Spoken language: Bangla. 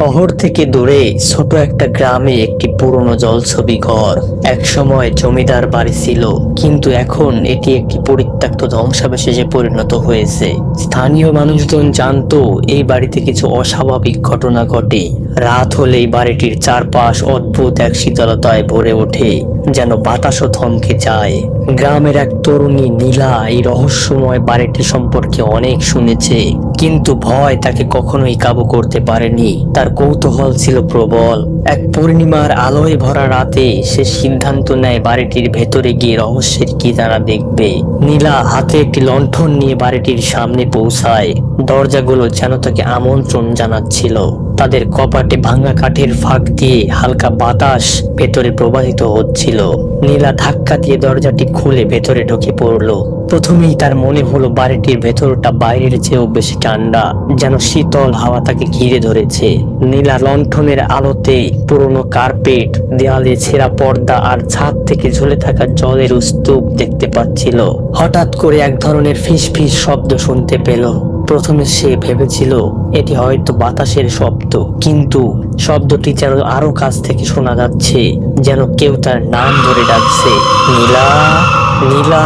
শহর থেকে দূরে ছোট একটা গ্রামে একটি পুরনো জলছবি ঘর। একসময় জমিদার বাড়ি ছিল, কিন্তু এখন এটি একটি পরিত্যক্ত ধ্বংসাবশেষে পরিণত হয়েছে। স্থানীয় মানুষজন জানতো, এই বাড়িতে কিছু অস্বাভাবিক ঘটনা ঘটে। রাত হলেই বাড়িটির চারপাশ অদ্ভুত এক শীতলতায় ভরে ওঠে, যেন বাতাসও থমকে যায়। গ্রামের এক তরুণী নীলা এই রহস্যময় বাড়িটি সম্পর্কে অনেক শুনেছে। কিন্তু ভয় তাকে কখনোই কাবু করতে পারেনি। তার কৌতূহল ছিল প্রবল। এক পূর্ণিমার আলোয় ভরা রাতে সে সিদ্ধান্ত নেয় বাড়িটির ভেতরে গিয়ে রহস্যের কি তারা দেখবে। নীলা হাতে একটি লণ্ঠন নিয়ে বাড়িটির সামনে পৌঁছায়। দরজাগুলো যেন তাকে আমন্ত্রণ জানাচ্ছিল। তাদের কপাটে ভাঙা কাঠের ফাঁক দিয়ে হালকা বাতাস ভেতরে প্রবাহিত হচ্ছিল। নীলা ধাক্কা দিয়ে দরজাটি খুলে ভেতরে ঢুকে পড়ল। প্রথমেই তার মনে হলো বাড়িটির ভেতরটা বাইরের চেয়েও বেশি ঠান্ডা, যেন শীতল হাওয়া তাকে ঘিরে ধরেছে। নীলা লণ্ঠনের আলোতে পুরনো কার্পেট, দেয়ালে ছেঁড়া পর্দা আর ছাদ থেকে ঝুলে থাকা জলের স্তূপ দেখতে পাচ্ছিল। হঠাৎ করে এক ধরনের ফিস ফিস শব্দ শুনতে পেল। প্রথমে সে ভেবেছিল, এটি হয়তো বাতাসের শব্দ। কিন্তু শব্দটি যেন আরও কাছ থেকে শোনা যাচ্ছে, যেন কেউ তার নাম ধরে ডাকছে, নীলা নীলা।